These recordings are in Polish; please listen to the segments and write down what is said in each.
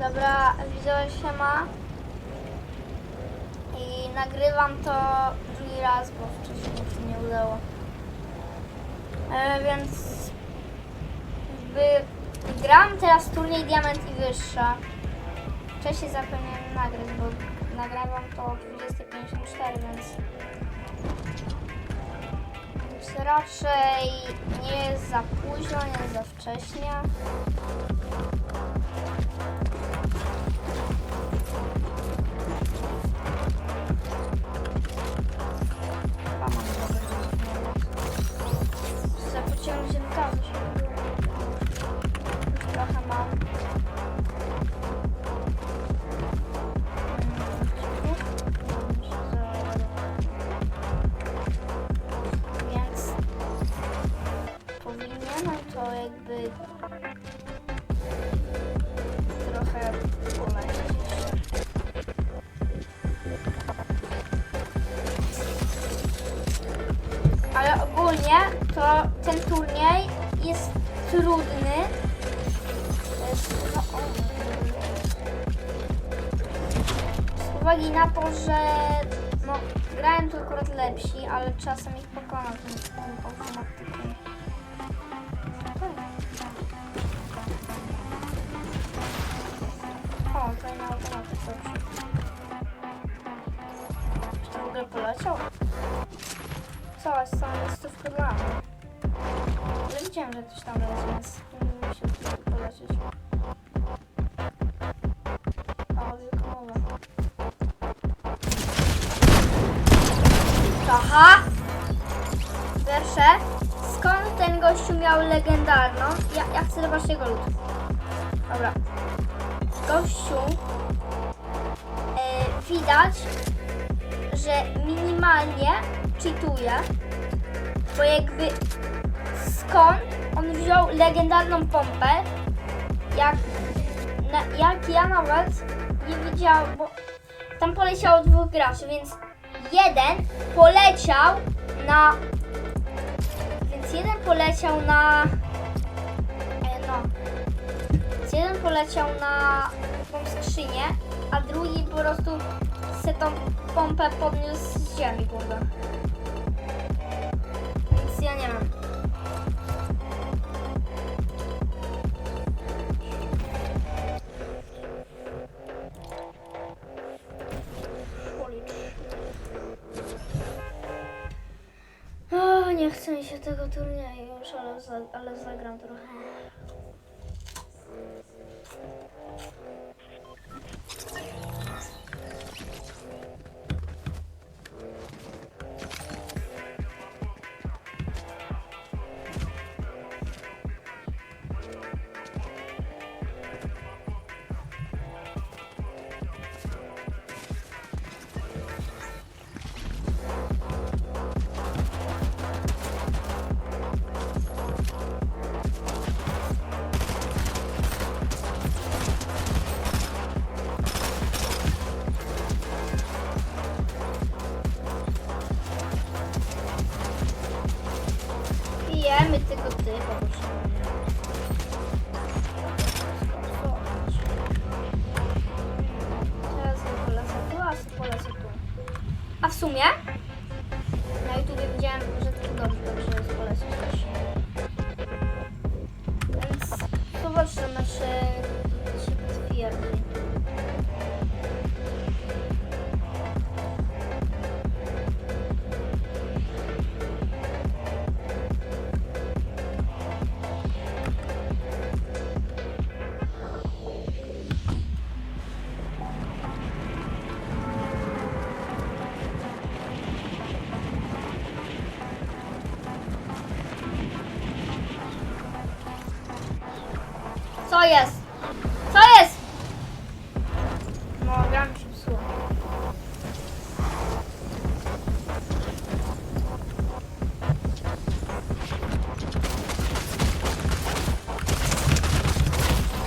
Dobra, widzowie się ma. I nagrywam to drugi raz, bo wcześniej mi się nie udało. E, więc jakby gram teraz turniej Diament i Wyższa. Wcześniej zapomniałem nagrać, bo nagrywam to o 20.54, więc więc raczej nie jest za późno, nie jest za wcześnie. Uwagi na to, że no, grałem tu akurat lepsi, ale czasem ich pokonam tym, tym automatykiem. O, to na automatyk dobrze. Czy to w ogóle poleciał? Cała jest cała miejscówka dla mnie. Ale widziałem, że ktoś tam jest, więc nie musi polecieć. Miał legendarną? Ja, ja chcę zobaczyć jego lód. Dobra. Gościu e, widać, że minimalnie cheatuje, bo jakby skąd on wziął legendarną pompę, jak, na, jak ja nawet nie wiedziałam, bo tam poleciało dwóch graczy, więc jeden poleciał na. Więc jeden poleciał na. E, no. Więc jeden poleciał na tą skrzynię, a drugi po prostu se tą pompę podniósł z ziemi, kurde. Tego turnieju już, ale, ale zagram trochę. Zobaczymy, czy się potwierdzi. Co jest? Co jest? No, gra mi się psuła.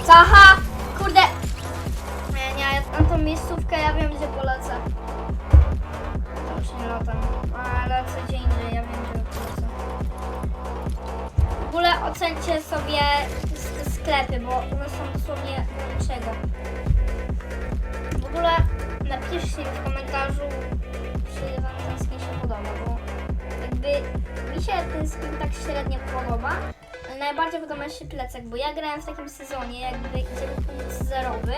Aha! Kurde! Nie, nie, ja na tą miejscówkę ja wiem, gdzie polecę. To już nie latam. A lecę gdzie indziej, ja wiem, gdzie polecę. W ogóle ocencie sobie sklepy, bo one są dosłownie do niczego. napiszcie w komentarzu, czy wam ten skin się podoba, bo jakby mi się ten skin tak średnio podoba, najbardziej mi się plecak, bo ja grałem w takim sezonie, jakby gdzie był punkt zerowy,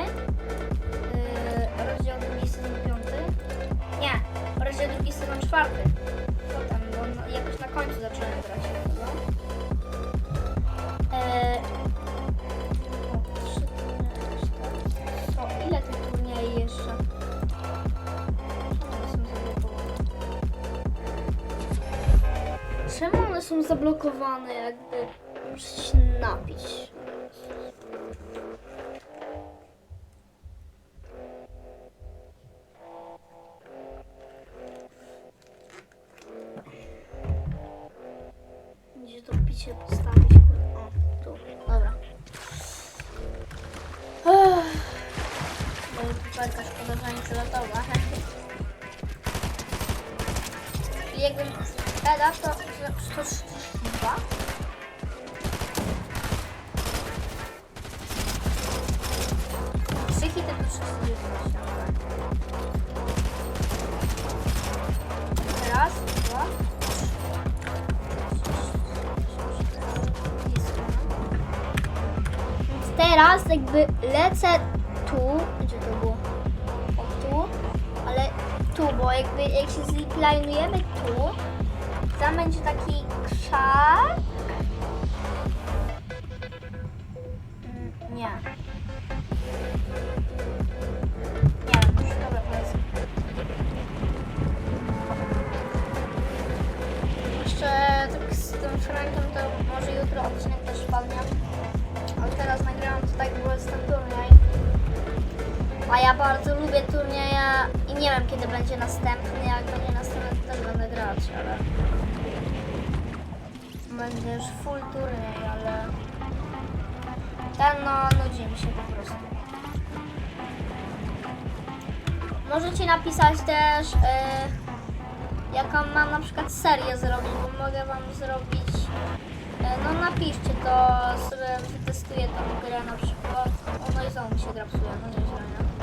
yy, rozdział drugi sezon piąty, nie, rozdział drugi sezon czwarty, potem, bo no, jakoś na końcu zacząłem grać one są zablokowane? Jakby? Muszę się napić. Czyli jakbym sprzedał to za 132. Trzy hity to 319. Raz, dwa, teraz jakby lecę tu, tu, bo jakby jak się ziklinujemy tu, tam będzie taki krzak. A ja bardzo lubię turnieje i nie wiem kiedy będzie następny. Jak będzie następny to też będę grać, ale... Będzie już full turniej, ale... Ten no nudzi mi się po prostu. Możecie napisać też, yy, jaką mam na przykład serię zrobić, bo mogę wam zrobić. e, No napiszcie to, sobie wytestuję tą grę na przykład. O no i znowu mi się gra psuje, no nieźle, nie?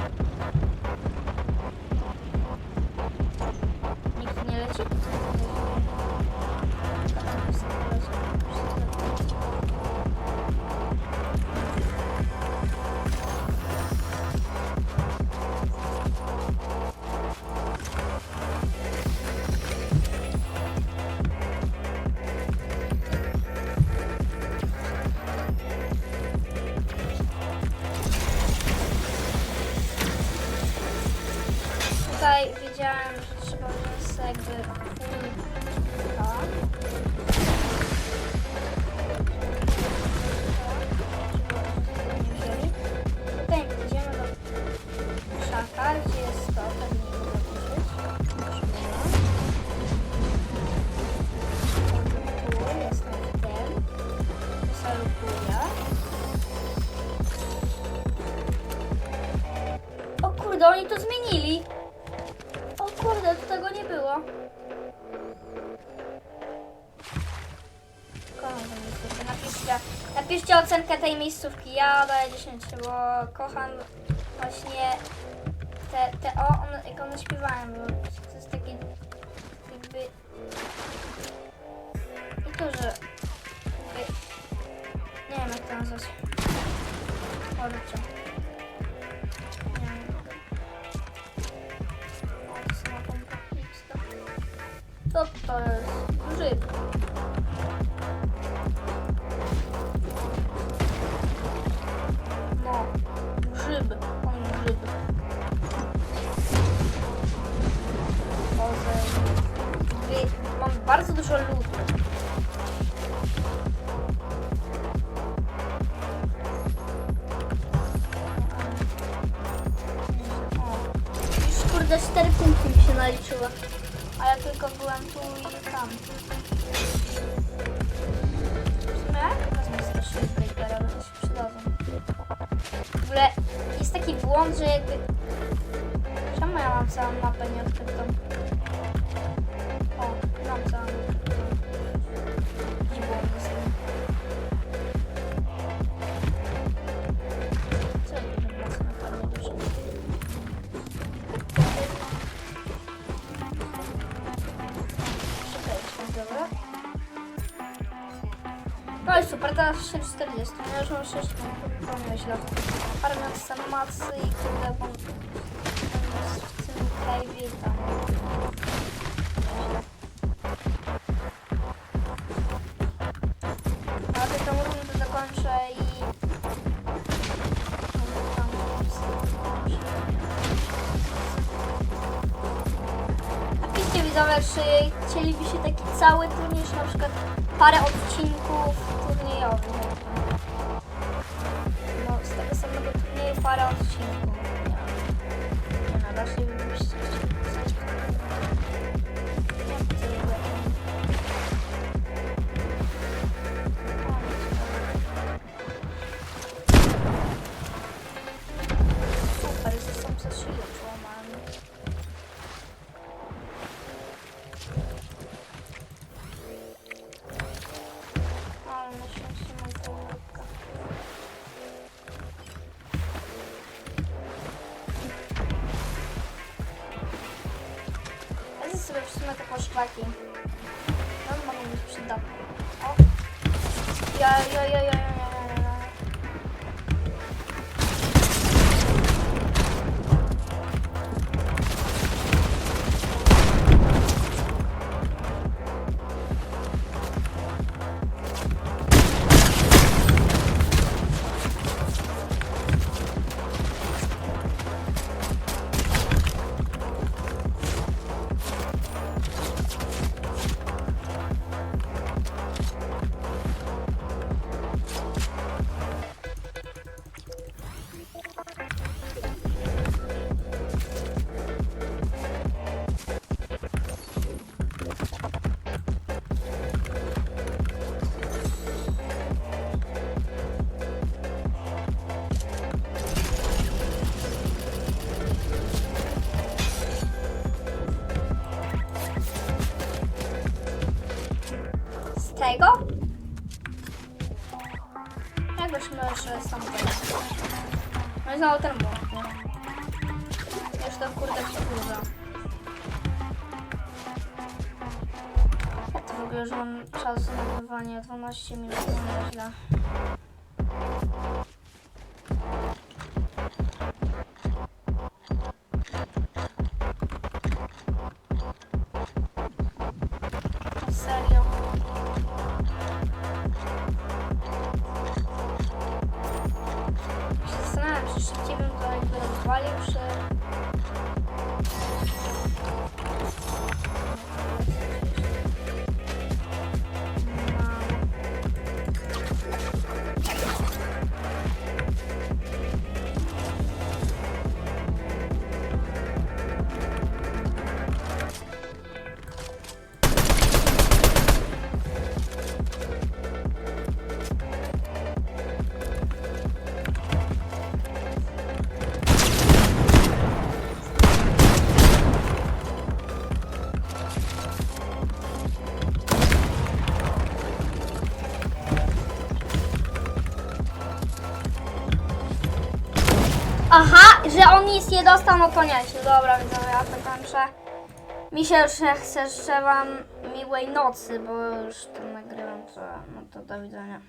Miejscówki. Ja daję 10, bo kocham właśnie te, te o, one, jak one śpiewają, bo to jest takie jakby i to, że jakby, nie wiem jak to nazwać. Kurczę. Co to jest? Grzyb. A ja tylko byłem tu i tam. W sumie wezmę sobie bo to się przydadzą. W ogóle jest taki błąd, że jakby... Czemu ja mam całą mapę nieodkrytą? Ale super, teraz 640, no już mam 6 pomyślę. Parę z animacji i kurde, bo w tym i tam. Nieźle. A ty tą rundę dokończę i... Tam, Napiszcie widzowie, czy chcielibyście taki cały turniej, na przykład parę odcinków turniejowych. No, z tego samego turnieju parę odcinków. Nie, nie no, raczej sobie w sumie te poszlaki. No mogą być przydatne. O! Ja, ja, ja, ja, ja. Tego? Jakoś jeszcze sam tego. No i znowu ten błąd? Już to kurde wkurza. To w ogóle już mam czas na nagrywanie 12 minut, no nieźle. Aha, że on nic nie dostał, no to nie. Dobra, widzowie, ja to kończę. Mi się już nie chce, życzę wam miłej nocy, bo już tam nagrywam, to, no to do widzenia.